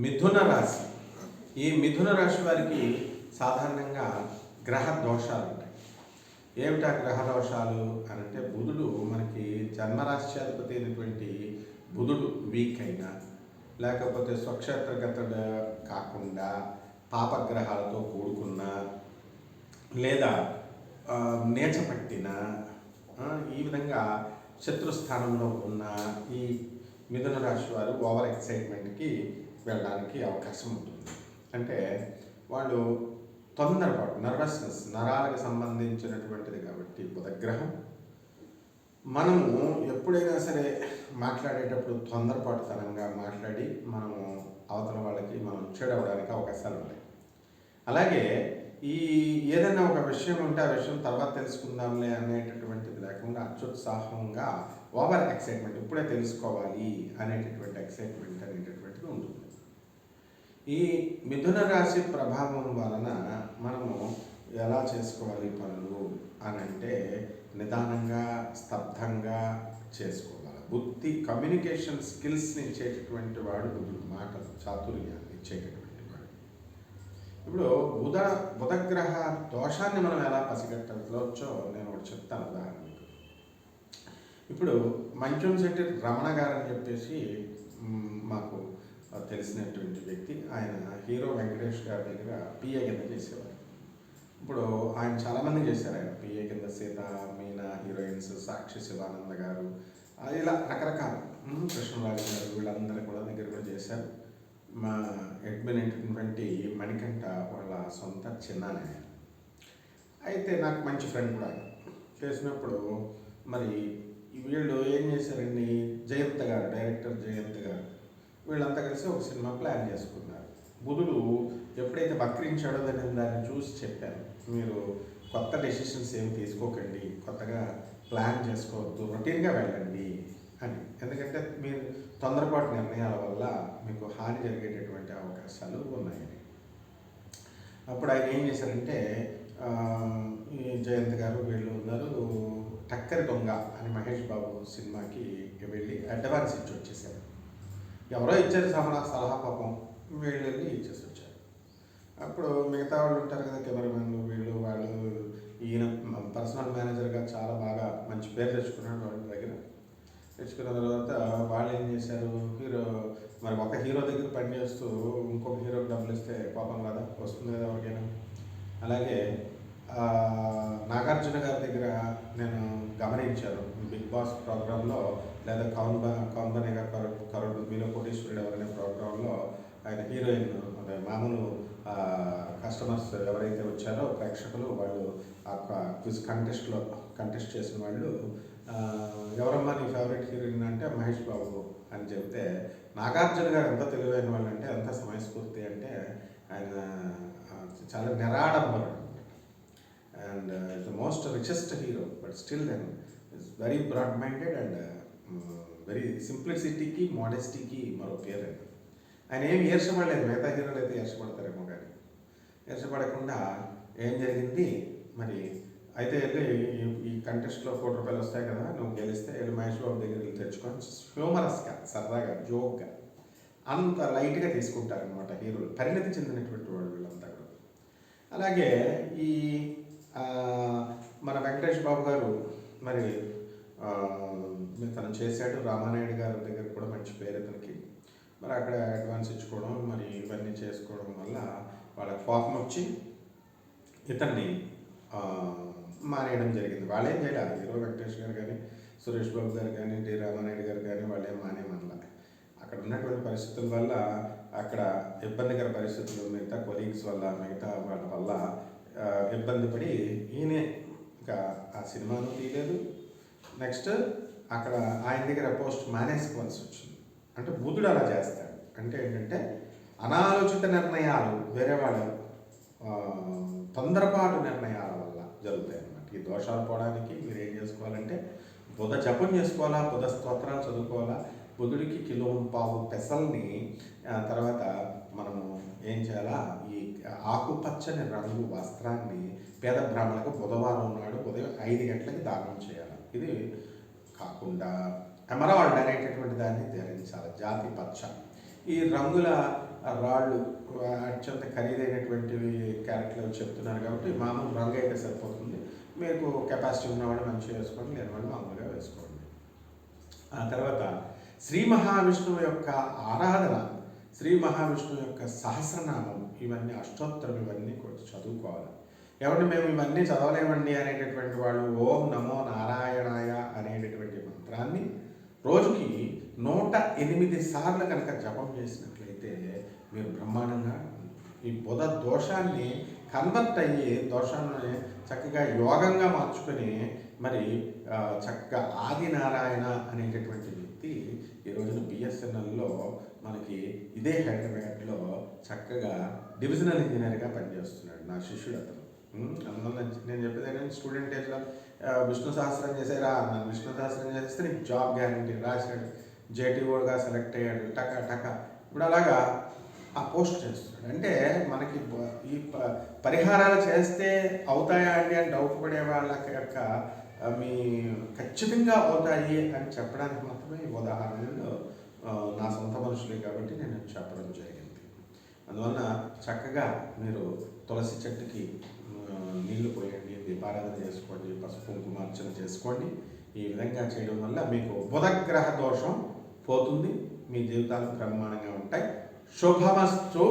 మిథున రాశి. ఈ మిథున రాశి వారికి సాధారణంగా గ్రహ దోషాలు ఉంటాయి. ఏమిటా గ్రహ దోషాలు? అని అంటే బుధుడు మనకి జన్మరాశ్యాధిపతి అయినటువంటి బుధుడు వీక్ అయినా లేకపోతే స్వక్షేత్రగత కాకుండా పాపగ్రహాలతో కూడుకున్న లేదా నేచపట్టిన ఈ విధంగా శత్రుస్థానంలో ఉన్న ఈ మిథున రాశి వారు ఓవర్ ఎక్సైట్మెంట్కి వెళ్ళడానికి అవకాశం ఉంటుంది. అంటే వాళ్ళు తొందరపాటు నర్వస్నెస్ నరాలకు సంబంధించినటువంటిది కాబట్టి బుధగ్రహం. మనము ఎప్పుడైనా సరే మాట్లాడేటప్పుడు తొందరపాటుతనంగా మాట్లాడి మనము అవతల వాళ్ళకి మనం చెడవడానికి అవకాశాలు ఉన్నాయి. అలాగే ఈ ఏదైనా ఒక విషయం ఉంటే ఆ విషయం తర్వాత తెలుసుకుందాంలే అనేటటువంటిది లేకుండా అత్యుత్సాహంగా ఓవర్ ఎక్సైట్మెంట్ ఇప్పుడే తెలుసుకోవాలి అనేటటువంటి ఎక్సైట్మెంట్ అనేటటువంటిది ఉంటుంది. ఈ మిథున రాశి ప్రభావం వలన మనము ఎలా చేసుకోవాలి పనులు అని అంటే నిదానంగా స్తబ్దంగా చేసుకోవాలి. బుద్ధి కమ్యూనికేషన్ స్కిల్స్ని ఇచ్చేటటువంటి వాడు బుద్ధుడు మాటలు చాతుర్యాన్ని ఇచ్చేటటువంటి వాడు. ఇప్పుడు బుధ బుధగ్రహ దోషాన్ని మనం ఎలా పసిగట్టవచ్చో నేను ఒకటి చెప్తాను ఉదాహరణకు. ఇప్పుడు మంచం శెట్టి రమణ గారు అని చెప్పేసి మాకు తెలిసినటువంటి వ్యక్తి ఆయన హీరో వెంకటేష్ గారి దగ్గర పిఏ కింద చేసేవారు. ఇప్పుడు ఆయన చాలామంది చేశారు ఆయన పిఏ కింద సీత మీనా హీరోయిన్స్ సాక్షి శివానంద గారు ఇలా రకరకాల కృష్ణరాజు గారు వీళ్ళందరూ కూడా దగ్గర కూడా చేశారు. మా అడ్మిన్ అయినటువంటి మణికంఠ వాళ్ళ సొంత చిన్నానే అయితే నాకు మంచి ఫ్రెండ్ కూడా చేసినప్పుడు మరి వీళ్ళు ఏం చేశారండి? జయంత్ గారు డైరెక్టర్ జయంత్ గారు వీళ్ళంతా కలిసి ఒక సినిమా ప్లాన్ చేసుకున్నారు. బుధుడు ఎప్పుడైతే వక్రించాడో దాన్ని దాన్ని చూసి చెప్పాను మీరు కొత్త డెసిషన్స్ ఏమి తీసుకోకండి కొత్తగా ప్లాన్ చేసుకోవద్దు రొటీన్గా వెళ్ళండి అని. ఎందుకంటే మీరు తొందరపాటు నిర్ణయాల వల్ల మీకు హాని జరిగేటటువంటి అవకాశాలు ఉన్నాయని అప్పుడు ఆయన ఏం చేశారంటే జయంత్ గారు వీళ్ళు ఉన్నారు టక్కరి దొంగ అని మహేష్ బాబు సినిమాకి వెళ్ళి అడ్వాన్స్ ఇచ్చి వచ్చేసారు. ఎవరో ఇచ్చారు సలహా సలహా పాపం వీళ్ళు వెళ్ళి ఇచ్చేసి వచ్చారు అప్పుడు మిగతా వాళ్ళు ఉంటారు కదా కెమెరామెన్లు వీళ్ళు వాళ్ళు ఈయన పర్సనల్ మేనేజర్గా చాలా బాగా మంచి పేరు తెచ్చుకున్నాడు వాళ్ళ దగ్గర. తెచ్చుకున్న తర్వాత వాళ్ళు ఏం చేశారు హీరో మరి ఒక హీరో దగ్గర పనిచేస్తూ ఇంకొక హీరోకి డబ్బులు ఇస్తే పాపం కదా వస్తుంది కదా ఎవరికైనా? అలాగే నాగార్జున గారి దగ్గర నేను గమనించారు. బిగ్ బాస్ ప్రోగ్రాంలో లేదా కౌన్ కౌన్ బనేగా కరోడ్ కరోడ్ మీలో కోటీశ్వరుడు ఎవరనే ప్రోగ్రాంలో ఆయన హీరోయిన్ అంటే మామూలు కస్టమర్స్ ఎవరైతే వచ్చారో ప్రేక్షకులు వాళ్ళు ఆ క్విజ్ కంటెస్ట్లో కంటెస్ట్ చేసిన వాళ్ళు ఎవరమ్మా నీ ఫేవరెట్ హీరోయిన్ అంటే మహేష్ బాబు అని చెప్తే నాగార్జున గారు ఎంత తెలివైన వాళ్ళు అంటే ఎంత సమయస్ఫూర్తి అంటే ఆయన చాలా నిరాడంబరుడు. And the most richest hero but still then is very broad minded and very సింప్లిసిటీకి మోడెస్టీకి మరో పేరు ఆయన. ఆయన ఏమి ఏర్చబడలేదు మిగతా హీరోలు అయితే ఏర్చబడతారేమో కానీ. ఏర్చబడకుండా ఏం జరిగింది? మరి అయితే అయితే ఈ- కంటెస్ట్లో కోటి రూపాయలు వస్తాయి కదా నువ్వు గెలిస్తే వెళ్ళి మహేష్ బాబు దగ్గర వెళ్ళి తెచ్చుకొని హ్యూమరస్గా సరదాగా జోక్గా అంత లైట్గా తీసుకుంటారనమాట హీరోలు పరిణతి చెందినటువంటి వాళ్ళు వీళ్ళంతా కూడా. అలాగే ఈ మన వెంకటేష్ బాబు గారు మరి తను చేశాడు రామానాయుడు గారి దగ్గర కూడా మంచి పేరు ఇతనికి మరి అక్కడ అడ్వాన్స్ ఇచ్చుకోవడం మరి ఇవన్నీ చేసుకోవడం వల్ల వాళ్ళకి కోపం వచ్చి ఇతన్ని మానేయడం జరిగింది. వాళ్ళేం చేయాలి హీరో వెంకటేష్ గారు కానీ సురేష్ బాబు గారు కానీ డి రామానాయుడు గారు కానీ వాళ్ళేం మానేమనలా అక్కడ ఉన్నటువంటి పరిస్థితుల వల్ల అక్కడ ఇబ్బందికర పరిస్థితులు మిగతా కొలీగ్స్ వల్ల మిగతా వాళ్ళ వల్ల ఇబ్బంది పడి ఈయనే ఇంకా ఆ సినిమాను తీయలేదు. నెక్స్ట్ అక్కడ ఆయన దగ్గర పోస్ట్ మానేసుకోవాల్సి వచ్చింది. అంటే బుధుడు అలా చేస్తాడు. అంటే ఏంటంటే అనాలోచిత నిర్ణయాలు వేరే వాళ్ళు తొందరపాటు నిర్ణయాల వల్ల జరుగుతాయి అన్నమాట. ఈ దోషాలు పోవడానికి మీరు ఏం చేసుకోవాలంటే బుధ జపం చేసుకోవాలా బుధ స్తోత్రాలు చదువుకోవాలా పొదుడికి కిలో పావు పెసల్ని తర్వాత మనము ఏం చేయాలా ఈ ఆకుపచ్చని రంగు వస్త్రాన్ని పేద బ్రాహ్మణులకు బుధవారం నాడు ఉదయం ఐదు గంటలకి దానం చేయాలి. ఇది కాకుండా అమరవాళ్ళు అనేటటువంటి దాన్ని ధరించాలి జాతి పచ్చ. ఈ రంగుల రాళ్ళు అత్యంత ఖరీదైనటువంటివి క్యారెట్లు చెప్తున్నారు కాబట్టి మామూలు రంగు అయితే సరిపోతుంది. మీకు కెపాసిటీ ఉన్నవాడు మంచిగా వేసుకోండి లేనివాడు మామూలుగా వేసుకోండి. ఆ తర్వాత శ్రీ మహావిష్ణువు యొక్క ఆరాధన శ్రీ మహావిష్ణువు యొక్క సహస్రనామం ఇవన్నీ అష్టోత్తరం ఇవన్నీ చదువుకోవాలి. ఎవరిని మేము ఇవన్నీ చదవలేమండి అనేటటువంటి వాళ్ళు ఓం నమో నారాయణాయ అనేటటువంటి మంత్రాన్ని రోజుకి నూట ఎనిమిది సార్లు కనుక జపం చేసినట్లయితే మీరు బ్రహ్మాండంగా ఈ బుధ దోషాన్ని కన్వర్ట్ అయ్యి దోషాన్ని చక్కగా యోగంగా మార్చుకొని మరి చక్కగా ఆదినారాయణ అనేటటువంటి వ్యక్తి ఈ రోజున బిఎస్ఎన్ఎల్లో మనకి ఇదే హైదరాబాద్లో చక్కగా డివిజనల్ ఇంజనీర్గా పనిచేస్తున్నాడు. నా శిష్యుడు అతను. అందువల్ల నేను చెప్పేది ఏంటంటే స్టూడెంట్ ఏజ్లో విష్ణు సహస్రం చేసేరా అన్నాను విష్ణు సహస్రం చేస్తే నీకు జాబ్ గ్యారంటీ రాశాడు. జేటీఓగా సెలెక్ట్ అయ్యాడు. టక టక. ఇప్పుడు అలాగా ఆ పోస్ట్ చేస్తున్నాడు. అంటే మనకి ఈ ప- పరిహారాలు చేస్తే అవుతాయా అండి అని డౌట్ పడే వాళ్ళ యొక్క మీ ఖచ్చితంగా అవుతాయి అని చెప్పడానికి మాత్రమే ఈ ఉదాహరణలు నా సొంత మనుషులే కాబట్టి నేను చెప్పడం జరిగింది. అందువలన చక్కగా మీరు తులసి చెట్టుకి నీళ్ళు పోయండి దీపారాధన చేసుకోండి పసుపు కుమార్చన చేసుకోండి. ఈ విధంగా చేయడం వల్ల మీకు బుధగ్రహ దోషం పోతుంది మీ జీవితాలు బ్రహ్మాండంగా ఉంటాయి. शुभमस्तु।